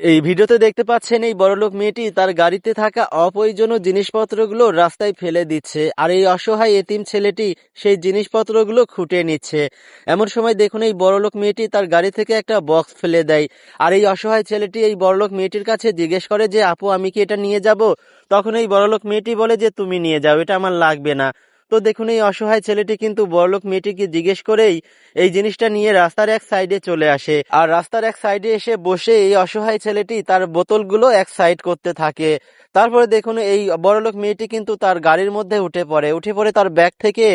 এই ভিডিওতে দেখতে পাচ্ছেন এই বড়লোক মেয়েটি তার গাড়িতে থাকা অপ্রয়োজনীয় জিনিসপত্রগুলো রাস্তায় ফেলে দিচ্ছে, আর এই অসহায় এতিম ছেলেটি সেই জিনিসপত্রগুলো খুঁটে নিচ্ছে। এমন সময় দেখুন এই বড়লোক মেয়েটি তার গাড়ি থেকে একটা বক্স ফেলে দেয়, আর এই অসহায় ছেলেটি এই বড়লোক মেয়েটির কাছে জিজ্ঞেস করে যে, আপু, আমি কি এটা নিয়ে যাব? তখন এই বড়লোক মেয়েটি বলে যে, তুমি নিয়ে যাও, এটা আমার লাগবে না। তো দেখুন, এই অসহায় ছেলেটি কিন্তু বড়লোক মেয়েটিকে জিজ্ঞেস করেই এই জিনিসটা নিয়ে রাস্তার এক সাইডে চলে আসে। আর রাস্তার এক সাইডে এসে বসে এই অসহায় ছেলেটি তার বোতলগুলো এক সাইড করতে থাকে। তারপরে দেখুন, এই বড়লোক মেয়েটি কিন্তু তার গাড়ির মধ্যে উঠে পড়ে। উঠে পড়ে তার ব্যাগ থেকে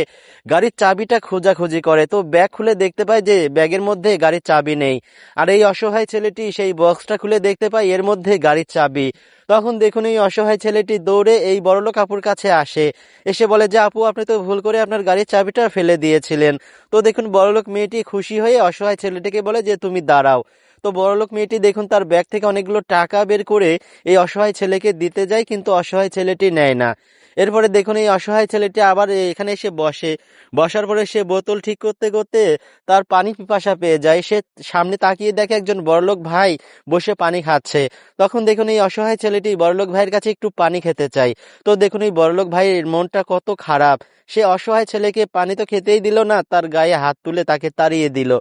গাড়ির চাবিটা খোঁজাখুঁজি করে। তো ব্যাগ খুলে দেখতে পায় যে ব্যাগের মধ্যে গাড়ির চাবি নেই। আর এই অসহায় ছেলেটি সেই বক্সটা খুলে দেখতে পায় এর মধ্যে গাড়ির চাবি। তখন দেখুন, এই অসহায় ছেলেটি দৌড়ে এই বড়লোক আপুর কাছে আসে। এসে বলে, যে আপু, আপনি তো ভুল করে আপনার গাড়ির চাবিটা ফেলে দিয়েছিলেন। তো দেখুন, বড়লোক মেয়েটি খুশি হয়ে অসহায় ছেলেটিকে বলে যে, তুমি দাঁড়াও। তো বড়লোক মেয়েটি দেখুন, তার ব্যাগ থেকে অনেকগুলো টাকা বের করে এই অসহায় ছেলেকে দিতে যায়, কিন্তু অসহায় ছেলেটি নেয় না। এরপরে দেখুন এই অসহায় ছেলেটি আবার এখানে এসে বসে। বসার পরে সে বোতল ঠিক করতে করতে তার পানি পিপাসা পেয়ে যায়। সে সামনে তাকিয়ে দেখে একজন বড়লোক ভাই বসে পানি খাচ্ছে। তখন দেখুন এই অসহায় ছেলেটি বড়লোক ভাইয়ের কাছে একটু পানি খেতে চায়। তো দেখুন এই বড়লোক ভাইয়ের মনটা কত খারাপ। সে অসহায় ছেলেকে পানি তো খেতেই দিল না, তার গায়ে হাত তুলে তাকে তাড়িয়ে দিল।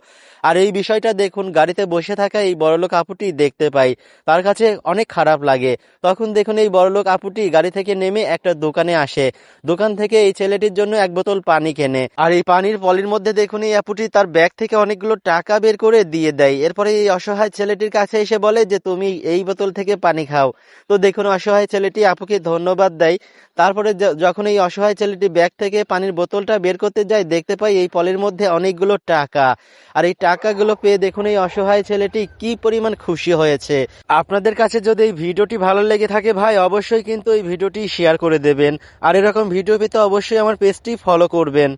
আর এই বিষয়টা দেখুন গাড়িতে বসে থাকা এই বড়লোক আপুটি দেখতে পাই তার কাছে অনেক খারাপ লাগে। তখন দেখুন এই বড়লোক আপুটি গাড়ি থেকে নেমে একটা দোকানে আসে। দোকান থেকে এই ছেলেটির জন্য এক বোতল পানি কেনে। আর এই পানির পলির মধ্যে দেখুন এই আপুটি তার ব্যাগ থেকে অনেকগুলো টাকা বের করে দিয়ে দেয়। এরপরে এই অসহায় ছেলেটির কাছে এসে বলে যে, তুমি এই বোতল থেকে পানি খাও। তো দেখুন অসহায় ছেলেটি আপুকে ধন্যবাদ দেয়। তারপরে যখন এই অসহায় ছেলেটি ব্যাগ থেকে পানির বোতলটা বের করতে যায়, দেখতে পাই এই পলির মধ্যে অনেকগুলো টাকা। আর এই টাকাগুলো পেয়ে দেখুন এই অসহায় ছেলেটি কি পরিমাণ খুশি হয়েছে। আপনাদের কাছে যদি এই ভিডিওটি ভালো লেগে থাকে ভাই, অবশ্যই কিন্তু এই ভিডিওটি শেয়ার করে দেবেন। আর এরকম ভিডিও পেতে অবশ্যই আমার পেজটি ফলো করবেন।